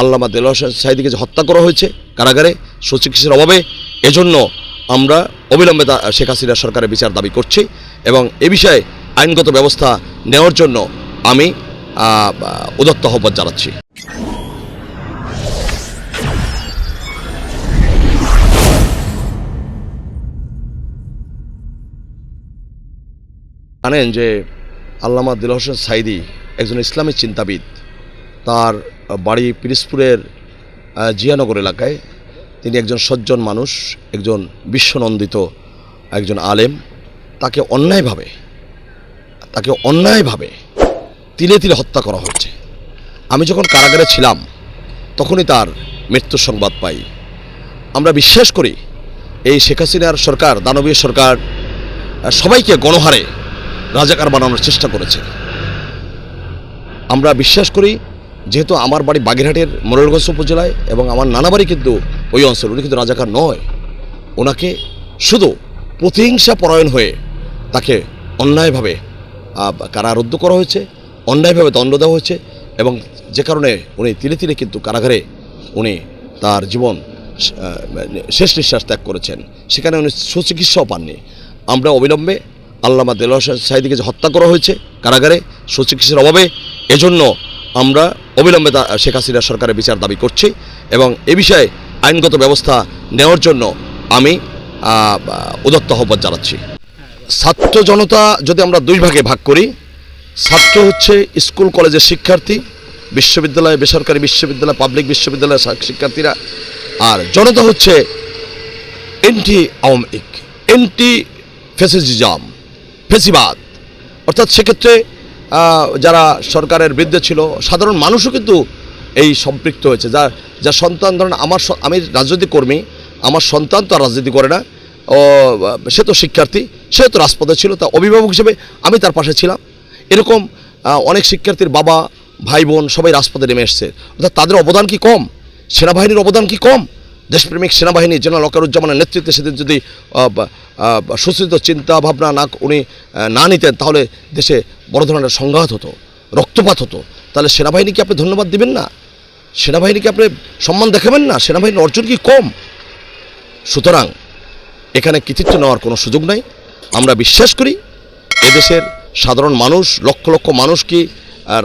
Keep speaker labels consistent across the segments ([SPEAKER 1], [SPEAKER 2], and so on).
[SPEAKER 1] আল্লামা দেল সাইদিকে যে হত্যা করা হয়েছে কারাগারে সুচিকিৎসার অভাবে, এজন্য আমরা অবিলম্বে শেখ হাসিনা সরকারের বিচার দাবি করছি এবং এ বিষয়ে আইনগত ব্যবস্থা নেওয়ার জন্য আমি উদত্ত আহ্বান জানাচ্ছি। জানেন যে আল্লামা দিল হোসেন সাইদি একজন ইসলামী চিন্তাবিদ। তার বাড়ি পিরিসপুরের জিয়ানগর এলাকায়। তিনি একজন সজ্জন মানুষ, একজন বিশ্বনন্দিত, একজন আলেম। তাকে অন্যায়ভাবে তাকে অন্যায়ভাবে তিলে তিলে হত্যা করা হয়েছে। আমি যখন কারাগারে ছিলাম, তখনই তার মৃত্যুর সংবাদ পাই। আমরা বিশ্বাস করি, এই শেখ হাসিনার সরকার, দানবীয় সরকার সবাইকে গণহারে রাজাকার বানানোর চেষ্টা করেছে। আমরা বিশ্বাস করি যেহেতু আমার বাড়ি বাগেরহাটের মোরেলগঞ্জ উপজেলায় এবং আমার নানা বাড়ি কিন্তু ওই অঞ্চল উনি কিন্তু রাজাকার নয়। ওনাকে শুধু প্রতিহিংসা পরায়ণ হয়ে তাকে অন্যায়ভাবে কারারুদ্ধ করা হয়েছে, অন্যায়ভাবে দণ্ড দেওয়া হয়েছে এবং যে কারণে উনি তিলে তিলে কিন্তু কারাগারে উনি তার জীবন শেষ নিঃশ্বাস ত্যাগ করেছেন। সেখানে উনি সুচিকিৎসাও পাননি। আমরা অবিলম্বে আল্লামা দেল হোসেন সাইদিকে যে হত্যা করা হয়েছে কারাগারে সুচিকিৎসার অভাবে, এজন্য আমরা অবিলম্বে শেখ হাসিনা সরকারের বিচার দাবি করছি এবং এ বিষয়ে আইনগত ব্যবস্থা নেওয়ার জন্য আমি উদত্ত আহ্বান জানাচ্ছি। ছাত্র জনতা যদি আমরা দুই ভাগে ভাগ করি, ছাত্র হচ্ছে স্কুল, কলেজের শিক্ষার্থী, বিশ্ববিদ্যালয়ে বেসরকারি বিশ্ববিদ্যালয়, পাবলিক বিশ্ববিদ্যালয়ের শিক্ষার্থীরা, আর জনতা হচ্ছে এন্টি আওয়ামিক এন্টি ফেসিজম ফেসিবাদ। অর্থাৎ সেক্ষেত্রে যারা সরকারের বিরুদ্ধে ছিল, সাধারণ মানুষও কিন্তু এই সম্পৃক্ত হয়েছে। যা যা সন্তান, ধরেন আমার আমি রাজনৈতিক কর্মী, আমার সন্তান তো আর রাজনীতি করে না। ও, সে তো শিক্ষার্থী, সে তো রাজপথে ছিল, তা অভিভাবক হিসেবে আমি তার পাশে ছিলাম। এরকম অনেক শিক্ষার্থীর বাবা, ভাই, বোন সবাই রাজপথে নেমে এসছে। অর্থাৎ তাদের অবদান কি কম? সেনাবাহিনীর অবদান কি কম? দেশপ্রেমিক সেনাবাহিনী জেনারেল অকারুজ্জামানের নেতৃত্বে সেদিন যদি সুস্থিত চিন্তা ভাবনা না, উনি না নিতেন, তাহলে দেশে বড় ধরনের সংঘাত হতো, রক্তপাত হতো। তাহলে সেনাবাহিনীকে আপনি ধন্যবাদ দিবেন না? সেনাবাহিনীকে আপনি সম্মান দেখাবেন না? সেনাবাহিনীর অর্জন কি কম? সুতরাং এখানে কৃতিত্ব নেওয়ার কোনো সুযোগ নাই। আমরা বিশ্বাস করি এদেশের সাধারণ মানুষ, লক্ষ লক্ষ মানুষ কি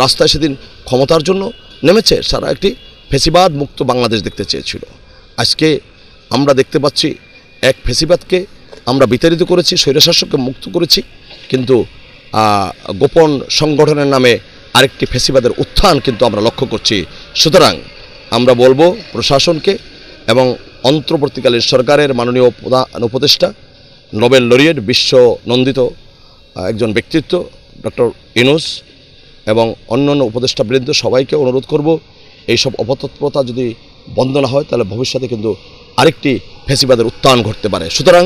[SPEAKER 1] রাস্তায় সেদিন ক্ষমতার জন্য নেমেছে? সারা একটি ফেসিবাদ মুক্ত বাংলাদেশ দেখতে চেয়েছিল। আজকে আমরা দেখতে পাচ্ছি, এক ফেসিবাদকে আমরা বিতাড়িত করেছি, স্বৈরশাসককে মুক্ত করেছি। কিন্তু গোপন সংগঠনের নামে আরেকটি ফেসিবাদের উত্থান কিন্তু আমরা লক্ষ্য করছি। সুতরাং আমরা বলব প্রশাসনকে এবং অন্তর্বর্তীকালীন সরকারের মাননীয় প্রধান উপদেষ্টা নোবেল লরিয়েট, বিশ্ব নন্দিত একজন ব্যক্তিত্ব, ডক্টর ইনুস এবং অন্যান্য উপদেষ্টাবৃন্দ সবাইকে অনুরোধ করব এইসব অপতৎপরতা যদি বন্ধ না হয়, তাহলে ভবিষ্যতে কিন্তু আরেকটি ফেসিবাদের উত্থান ঘটতে পারে। সুতরাং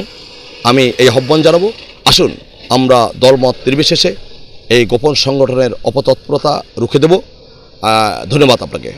[SPEAKER 1] আমি এই আহ্বান জানাব। আসুন। আমরা দলমত নির্বিশেষে এই গোপন সংগঠনের অপতৎপরতা রুখে দেব। ধন্যবাদ আপনাকে।